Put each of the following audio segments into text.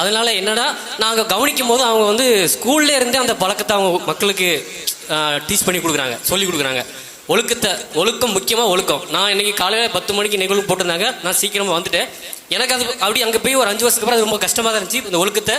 அதனால என்னன்னா நாங்கள் கவனிக்கும் போது அவங்க வந்து ஸ்கூல்ல இருந்தே அந்த பழக்கத்தை அவங்க மக்களுக்கு டீச் பண்ணி கொடுக்குறாங்க சொல்லி கொடுக்குறாங்க. ஒழுக்கத்தை ஒழுக்கம் முக்கியமாக ஒழுக்கம். நான் இன்னைக்கு காலையில் பத்து மணிக்கு நிகழ்வு போட்டிருந்தாங்க. நான் சீக்கிரமாக வந்துட்டேன். எனக்கு அது அப்படி அங்கே போய் ஒரு அஞ்சு வருஷத்துக்கு அப்புறம் அது ரொம்ப கஷ்டமாக தான் இருந்துச்சு. இந்த ஒழுக்கத்தை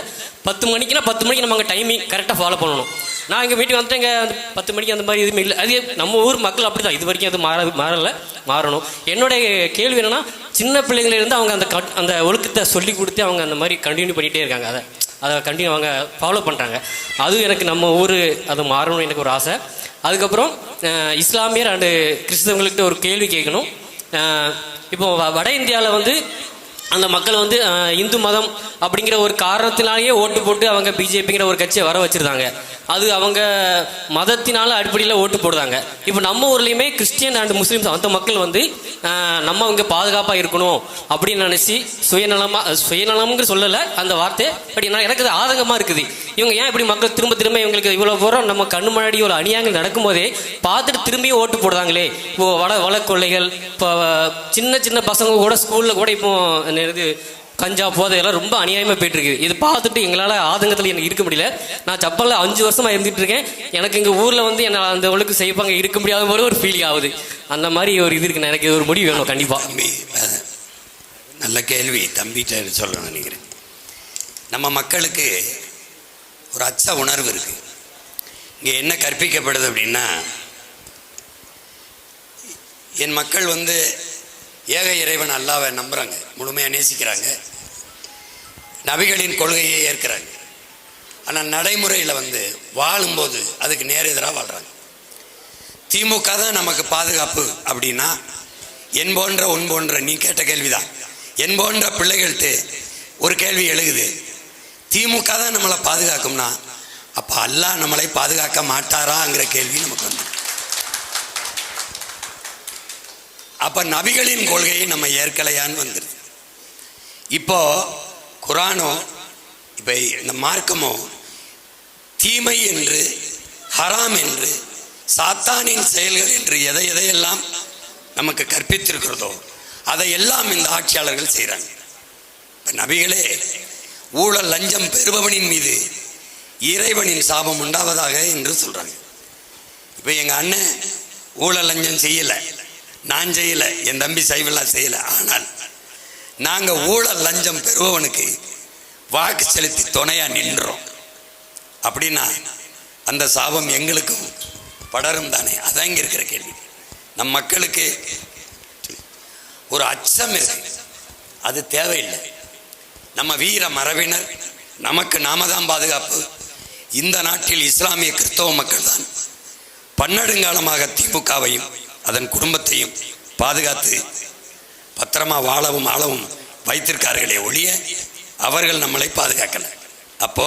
பத்து மணிக்குனா பத்து மணிக்கு நம்ம அங்கே டைமிங் கரெக்டாக ஃபாலோ பண்ணணும். நான் எங்கள் வீட்டுக்கு வந்துட்டு இங்கே அந்த பத்து மணிக்கு அந்த மாதிரி எதுவுமே இல்லை. அது நம்ம ஊர் மக்கள் அப்படி தான் இது வரைக்கும் அது மாற மாறலை மாறணும். என்னுடைய கேள்வி என்னென்னா சின்ன பிள்ளைங்களிருந்து அவங்க அந்த கட்- அந்த ஒழுக்கத்தை சொல்லி கொடுத்து அவங்க அந்த மாதிரி கண்டினியூ பண்ணிகிட்டே இருக்காங்க. அதை அதை கண்டினியூ அவங்க ஃபாலோ பண்ணுறாங்க அதுவும் எனக்கு நம்ம ஊர் அது மாறணும்னு எனக்கு ஒரு ஆசை. அதுக்கப்புறம் இஸ்லாமியர் அண்டு கிறிஸ்தவங்கள்கிட்ட ஒரு கேள்வி கேட்கணும். இப்போ வ- வட இந்தியாவில் வந்து அந்த மக்கள் வந்து இந்து மதம் அப்படிங்கிற ஒரு காரணத்தினாலேயே ஓட்டு போட்டு அவங்க பிஜேபிங்கிற ஒரு கட்சியை வர வச்சுருந்தாங்க. அது அவங்க மதத்தினால அடிப்படையில் ஓட்டு போடுறாங்க. இப்போ நம்ம ஊர்லேயுமே கிறிஸ்டியன் அண்ட் முஸ்லீம்ஸ் அந்த மக்கள் வந்து நம்ம அவங்க பாதுகாப்பாக இருக்கணும் அப்படின்னு நினச்சி சுயநலமாக சுயநலம்ங்கிற சொல்லலை அந்த வார்த்தை பட் என்ன எனக்கு அது ஆதங்கமாக இருக்குது. இவங்க ஏன் இப்படி மக்கள் திரும்ப திரும்ப இவங்களுக்கு இவ்வளோ தூரம் நம்ம கண்ணு முன்னாடி ஒரு அநியாயங்கள் நடக்கும்போதே பார்த்துட்டு திரும்பியும் ஓட்டு போடுறாங்களே. இப்போ வள கொள்ளைகள் இப்போ சின்ன சின்ன பசங்க கூட ஸ்கூலில் கூட இப்போ இது கஞ்சா போதை எல்லாம் ரொம்ப அநியாயமாக போயிட்டு இருக்கு இது பார்த்துட்டு எங்களால் ஆதங்கத்தில் எனக்கு இருக்க முடியல. நான் சப்பலில் அஞ்சு வருஷமா இருந்துட்டு இருக்கேன். எனக்கு எங்கள் ஊரில் வந்து என்ன அந்த ஒழுக்கு செய்வாங்க இருக்க முடியாத மாதிரி ஒரு ஃபீல் ஆகுது. அந்த மாதிரி ஒரு இது இருக்கு. எனக்கு ஒரு முடிவு வேணும் கண்டிப்பாக நல்ல கேள்வி. தம்பிகிட்ட சொல்லணும் நினைக்கிறேன். நம்ம மக்களுக்கு ஒரு அச்ச உணர்வு இருக்கு. இங்கே என்ன கற்பிக்கப்படுது அப்படின்னா என் மக்கள் வந்து ஏக இறைவன் அல்லாவை நம்புகிறாங்க முழுமையாக நேசிக்கிறாங்க. நபிகளின் கொள்கையை ஏற்கிறாங்க. ஆனால் நடைமுறையில் வந்து வாழும்போது அதுக்கு நேர் எதிராக வாழ்கிறாங்க திமுக தான் நமக்கு பாதுகாப்பு அப்படின்னா என் போன்ற உன் போன்ற நீ கேட்ட கேள்விதான். என் போன்ற பிள்ளைகள்கிட்ட ஒரு கேள்வி எழுகுது. திமுக தான் நம்மளை பாதுகாக்கும்னா அப்போ அல்லாஹ் நம்மளை பாதுகாக்க மாட்டாராங்கிற கேள்வி நமக்கு வந்து அப்போ நபிகளின் கொள்கையை நம்ம ஏற்கலையான்னு வந்துருது. இப்போ குரானோ இப்போ இந்த மார்க்கமோ தீமை என்று ஹராம் என்று சாத்தானின் செயல்கள் என்று எதை எதையெல்லாம் நமக்கு கற்பித்திருக்கிறதோ அதை எல்லாம் இந்த ஆட்சியாளர்கள் செய்கிறாங்க இப்போ நபிகளே ஊழல் லஞ்சம் பெறுபவனின் மீது இறைவனின் சாபம் உண்டாவதாக என்று சொல்கிறாங்க இப்போ எங்கள் அண்ணன் ஊழல் லஞ்சம் செய்யலை. நான் செய்யலை என் தம்பி சைவெல்லாம் செய்யலை. ஆனால் நாங்கள் ஊழல் லஞ்சம் பெறுபவனுக்கு வாக்கு செலுத்தி துணையாக நின்றோம். அப்படின்னா அந்த சாபம் எங்களுக்கும் படரும் தானே? அதான் இங்கே இருக்கிற கேள்வி. நம் மக்களுக்கு ஒரு அச்சம் இருக்கு. அது தேவையில்லை. நம்ம வீர மரபினர் நமக்கு நாம தான் பாதுகாப்பு. இந்த நாட்டில் இஸ்லாமிய கிறிஸ்தவ மக்கள் தான் பன்னெடுங்காலமாக திமுகவையும் அதன் குடும்பத்தையும் பாதுகாத்து பத்திரமா வாழவும் ஆளவும் வைத்திருக்கார்களே ஒழிய அவர்கள் நம்மளை பாதுகாக்கல. அப்போ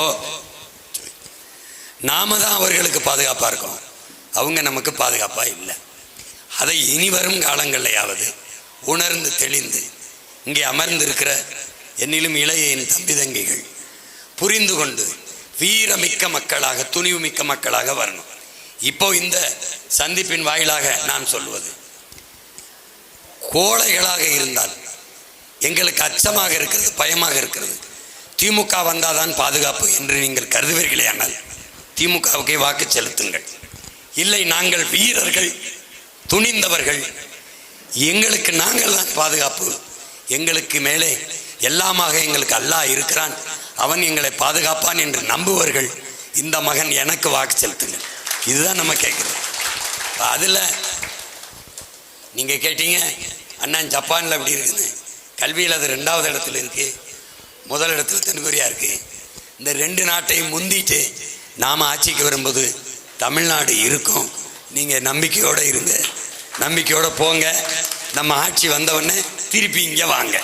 நாம தான் அவர்களுக்கு பாதுகாப்பாக இருக்கோம். அவங்க நமக்கு பாதுகாப்பாக இல்லை. அதை இனி வரும் காலங்களையாவது உணர்ந்து தெளிந்து இங்கே அமர்ந்திருக்கிற என்னிலும் இளைய என் தம்பி தங்கைகள் புரிந்து கொண்டு வீரமிக்க மக்களாக துணிவு மிக்க மக்களாக வரணும். இப்போ இந்த சந்திப்பின் வாயிலாக நான் சொல்லுவது கோழைகளாக இருந்தால் எங்களுக்கு அச்சமாக இருக்கிறது பயமாக இருக்கிறது. திமுக வந்தாதான் பாதுகாப்பு என்று நீங்கள் கருதுவீர்களே ஆனால் திமுகவுக்கே வாக்கு செலுத்துங்கள். இல்லை நாங்கள் வீரர்கள் துணிந்தவர்கள். எங்களுக்கு நாங்கள் தான் பாதுகாப்பு. எங்களுக்கு மேலே எல்லாமாக எங்களுக்கு அல்லாஹ் இருக்கிறான். அவன் எங்களை பாதுகாப்பான் என்று நம்புவர்கள். இந்த மகன் எனக்கு வாக்கு செலுத்துங்கள். இதுதான் நம்ம கேட்குறோம் அதில் நீங்கள் கேட்டீங்க அண்ணா ஜப்பானில் எப்படி இருக்குன்னு. கல்வியில் அது ரெண்டாவது இடத்துல இருக்குது முதல் இடத்துல தென்கொரியா இருக்குது இந்த ரெண்டு நாட்டையும் முந்திட்டு நாம் ஆட்சிக்கு வரும்போது தமிழ்நாடு இருக்கும். நீங்கள் நம்பிக்கையோடு இருங்க. நம்பிக்கையோடு போங்க. நம்ம ஆட்சி வந்தவொடனே திருப்பி இங்கே வாங்க.